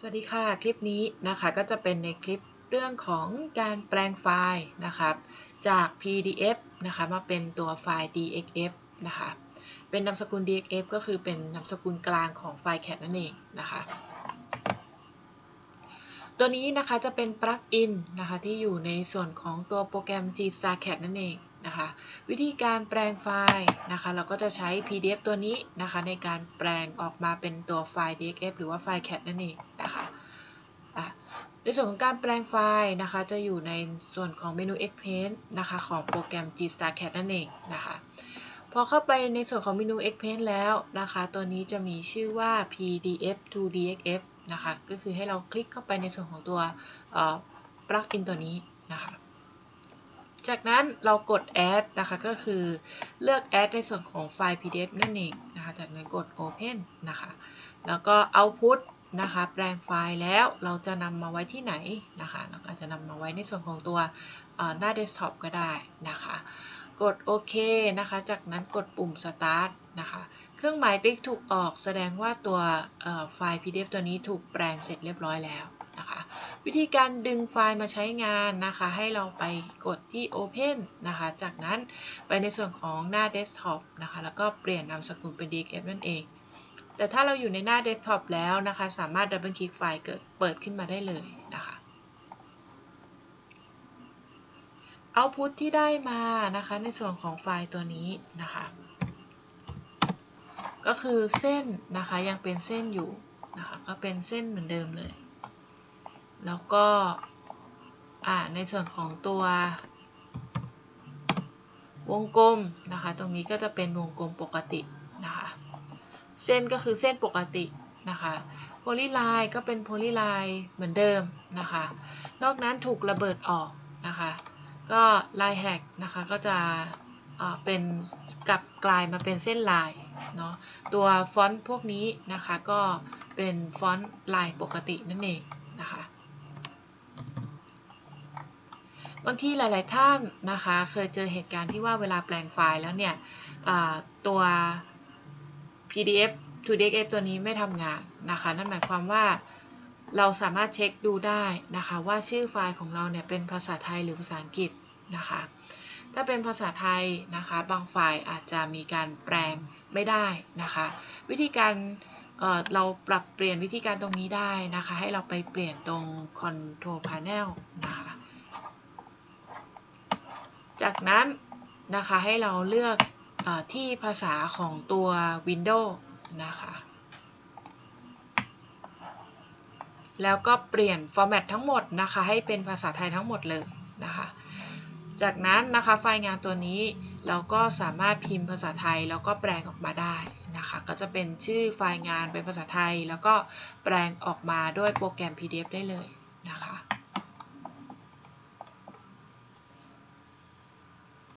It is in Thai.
สวัสดีค่ะ คลิปนี้นะคะก็จะเป็นในคลิปเรื่องของการแปลงไฟล์นะครับจาก PDF นะคะมาเป็นตัวไฟล์ DXF นะคะเป็นนามสกุล DXF ก็คือเป็นนามสกุลกลางของไฟล์ CAD นั่นเองนะคะ ตัวนี้นะคะจะเป็นปลั๊กอินนะคะที่อยู่ในส่วนของตัวโปรแกรม G-Star CAD นั่นเองนะคะวิธีการแปลงไฟล์นะคะเราก็จะใช้ PDF ตัวนี้นะคะในการแปลงออกมาเป็นตัวไฟล์ DXF หรือว่าไฟล์ CAD นั่นเองนะคะในส่วนของการแปลงไฟล์นะคะจะอยู่ในส่วนของเมนู Expaint นะคะของโปรแกรม G-Star CAD นั่นเองนะคะ พอเข้าไปในส่วนของเมนู Expaint แล้วนะคะ ตัวนี้จะมีชื่อว่า PDF to DXF นะคะ ก็คือให้เราคลิกเข้าไปในส่วนของตัวปลั๊กอินตัวนี้นะคะ จากนั้นเรากด add นะคะ ก็คือเลือก add ในส่วนของไฟล์ PDF นั่นเองนะคะ จากนั้นกด open นะคะ แล้วก็ output นะคะ แปลงไฟล์แล้วเราจะนำมาไว้ที่ไหนนะคะ เราอาจจะนำมาไว้ในส่วนของตัวหน้า desktop ก็ได้นะคะ กดโอเคนะคะ จากนั้นกดปุ่ม start นะคะ เครื่องหมายติ๊กถูกออกแสดงว่าตัวไฟล์ PDF ตัวนี้ถูกแปลงเสร็จเรียบร้อยแล้วนะคะ วิธีการดึงไฟล์มาใช้งานนะคะ ให้เราไปกดที่ Open นะคะ จากนั้นไปในส่วนของหน้า Desktop นะคะ แล้วก็เปลี่ยนนามสกุลเป็น DXF นั่นเองแต่ถ้าเราอยู่ในหน้า Desktop แล้วนะคะ สามารถดับเบิลคลิกไฟล์เกิดเปิดขึ้นมาได้เลยนะคะ เอาพุทที่ได้มานะคะในส่วนของไฟล์ตัวนี้นะคะ ก็คือเส้นนะคะยังเป็นเส้นอยู่นะคะก็เป็นเส้นเหมือนเดิมเลย แล้วก็ในส่วนของตัววงกลมนะคะ ตรงนี้ก็จะเป็นวงกลมปกตินะคะ เส้นก็คือเส้นปกตินะคะโพลีไลน์ก็เป็นโพลีไลน์เหมือนเดิมนะคะ นอกนั้นถูกระเบิดออกนะคะ ก็ลายแฮกนะคะก็จะเป็นกลับกลายมาเป็นเส้นลายเนาะตัวฟอนต์พวกนี้นะคะก็เป็นฟอนต์ลายปกตินั่นเองนะคะบางทีหลาย ๆ ท่านนะคะเคยเจอเหตุการณ์ที่ว่าเวลาแปลงไฟล์แล้วเนี่ยตัว PDF to DXF ตัวนี้ไม่ทำงานนะคะ นั่นหมายความว่า เราสามารถเช็คดูได้นะคะว่าชื่อไฟล์ของเราเนี่ยเป็นภาษาไทยหรือภาษาอังกฤษนะคะ ถ้าเป็นภาษาไทยนะคะบางไฟล์อาจจะมีการแปลงไม่ได้นะคะ วิธีการเเราปรับเปลี่ยนวิธีการตรงนี้ได้นะคะ ให้เราไปเปลี่ยนตรง Control Panel นะคะ จากนั้นนะคะให้เราเลือกอที่ภาษาของตัว Windows นะคะ แล้วก็เปลี่ยนฟอร์แมตทั้งหมดนะคะ ให้เป็นภาษาไทยทั้งหมดเลยนะคะ จากนั้นนะคะไฟล์งานตัวนี้เราก็สามารถพิมพ์ภาษาไทยแล้วก็แปลงออกมาได้นะคะ ก็จะเป็นชื่อไฟล์งานเป็นภาษาไทย แล้วก็แปลงออกมาด้วยโปรแกรม PDF ได้เลยนะคะ